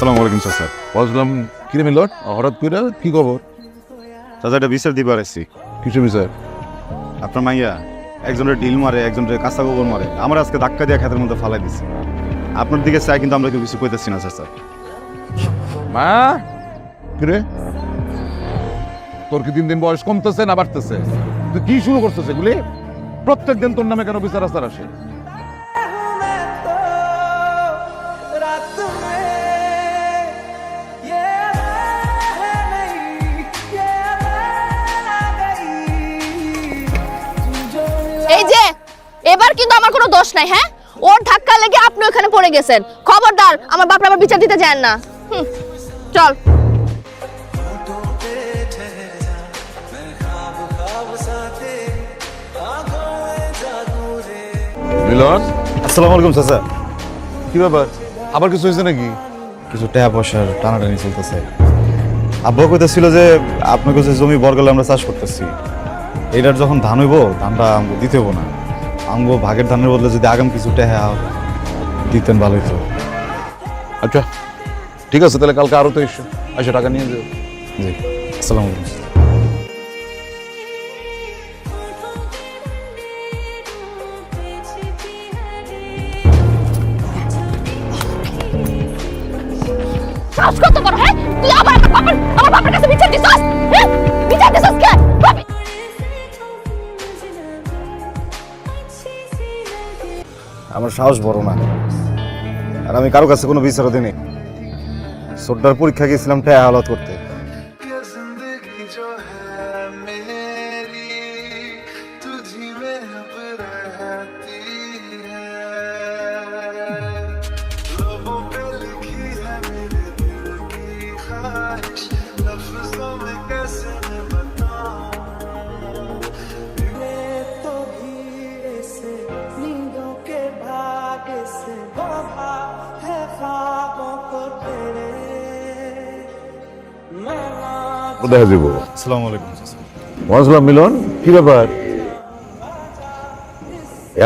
আসসালামু আলাইকুম চাচা বুঝলাম কিরে মিলট হঠাৎ করে কি খবর? চাচা এটা বিচার দিবার আসছি কিছু বিষয় আপনার মাইয়া একজনের ডিল মারে একজনের কাঁচা গোবর মারে। আমরা আজকে ধাক্কা দিয়ে খাতের মধ্যে ফালাই দিছি। আপনার দিকে চাই কিন্তু আমরা কেউ কিছু কইতেছি না চাচা। মা! কিরে তোর কি দিন দিন বয়স কমতেছে না বাড়তেছে? তুই কি শুরু করতেছে এগুলি? প্রত্যেক দিন তোর নামে কেন বিচার আচার আসে? এবার কিন্তু আমার কোনো দোষ নাই হ্যাঁ? ওর ধাক্কা লেগে আপনি ওখানে পড়ে গেছেন। খবরদার আমার বাপরে আবার বিচার দিতে যান না। হুম, চল। মিলন আসসালামু আলাইকুম চাচা। কি ব্যাপার? আবার কিছু হয়েছে নাকি? কিছু টাকা পয়সার টানাটানি চলতেছে। আব্বা কইতেছিল যে আপনাকে যে জমি বরগলে আমরা চাষ করতেছি। এটার যখন ধান হইব ধানটা দিতে হব না। আমগো ভাগের ধানের বদলে যদি আগাম কিছু টাকা দিতেন ভালোই তো আচ্ছা ঠিক আছে তাহলে কালকে আরও তো এসো। আচ্ছা টাকা নিয়ে যাও। জি আসসালামু আলাইকুম। সাহস বড় না। আর আমি কারও কাছে কোনো বিচারও দিনে সোড্ডার পরীক্ষা গিয়েছিলাম টাকা হালত করতে। দেখা যাব আসসালামু আলাইকুম মিলন। কি ব্যাপার?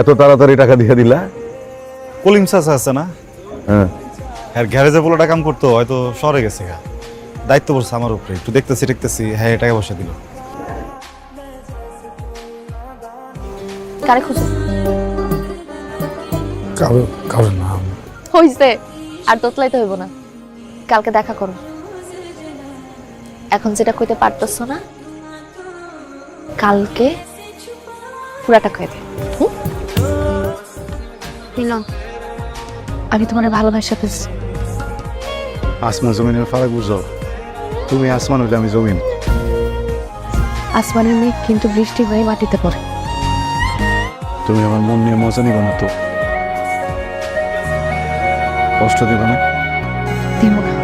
এত তাড়াতাড়ি টাকা দিয়ে দিলা? কলিম চাচা আছে না? হ্যাঁ। আর গ্যারেজে পোলাটা কাম করতো হয়তো শহরে গেছে গা। দায়িত্ব পড়ছে আমার উপরে একটু দেখতেছি দেখতেছি হ্যাঁ টাকা পয়সা দিল। কারে খুঁজো কারও কারও নাম। হইছে আর তোতলাইতে হইব না। কালকে দেখা করো। এখন যেটা কইতে পারতেছ না কালকে পুরাটা কইতে মিলন আমি তোমার ভালোবাসা পেয়েছি আসমান জমিনের ফারাক বুঝো। তুমি আসমান হইলে আমি জমিন। আসমানের মেঘ কিন্তু বৃষ্টি হয়ে মাটিতে পড়ে। তুমি আমার মন নিয়ে মজা নিবে না তো? কষ্ট দিবে না? দিব না।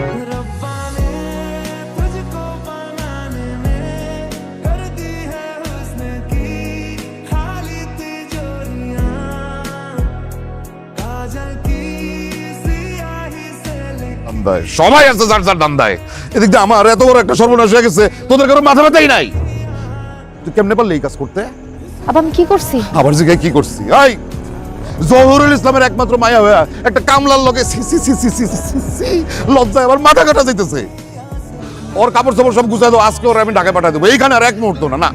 ধান্দায় সবাই আছে যার যার ধান্দায় এদিক দিয়ে আমার এত বড় একটা সর্বনাশ হয়ে গেছে তোদের কারও মাথা ব্যথাই নাই। তুই কেমনে পারলি এই কাজ করতে? আবার আমি কি করছি? আবার জিজ্ঞাসা কি করছি? এই জহরুল ইসলামের একমাত্র মায়া হয়ে একটা কামলার লোকে সি সি সি সি সি সি সি লজ্জায় আবার মাথা কাটা যাইতেছে। ওর কাপড় চোপড় সব গুছাই দাও আজকে ওরা আমি ঢাকায় পাঠাই দেবো। এইখানে আর এক মুহূর্ত না না।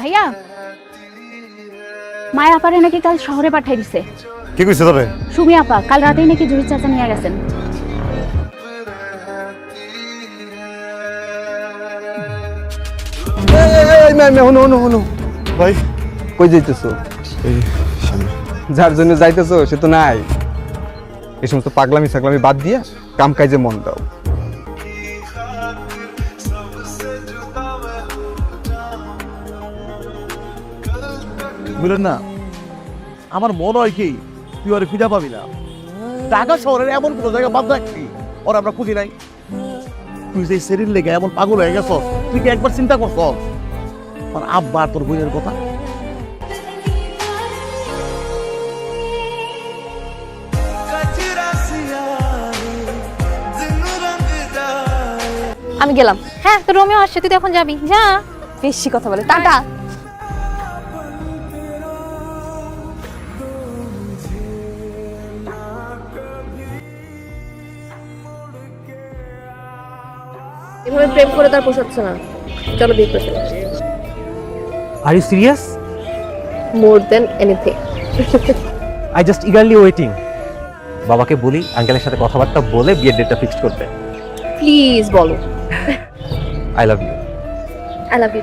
ভাইয়া মায়া আপারে নাকি কাল শহরে পাঠাই দিছে? কি কইছে তবে সুমি আপা কাল রাতেই নাকি জহির চাচা নিয়ে গেছেন। হনো হনো হনো। ভাই। কই যাইতেছো? যার জন্য যাইতেছো সে তো নাই। এই সমস্ত পাগলামি সাগলামি বাদ দিয়ে কাম কাজে মন দাও। বুঝলেন না? আমার মনে হয় কি তুই আর ফিরে পাবি না। ঢাকা শহরের এমন কোনো জায়গা বাদ রাখবি ওর আমরা খুঁজি নাই। তুই যে শরীর লেগে এমন পাগল হয়ে গেছ তুই কি একবার চিন্তা করছ? তার আব্বা তোর বইয়ের কথা। আমি গেলাম। হ্যাঁ তো রোমিও আসছে, তুই তো এখন যাবি। যা। বেশি কথা বলে। টাটা। এভাবে প্রেম করে তার পোষাচ্ছে না। চলো বিয়ে করতে are you serious more than anything I just eagerly waiting বাবাকে বলি আঙ্কেলের সাথে কথাবার্তা বলে বিয়ের ডেটটা ফিক্সড করতে। প্লিজ বলো। I love you I love you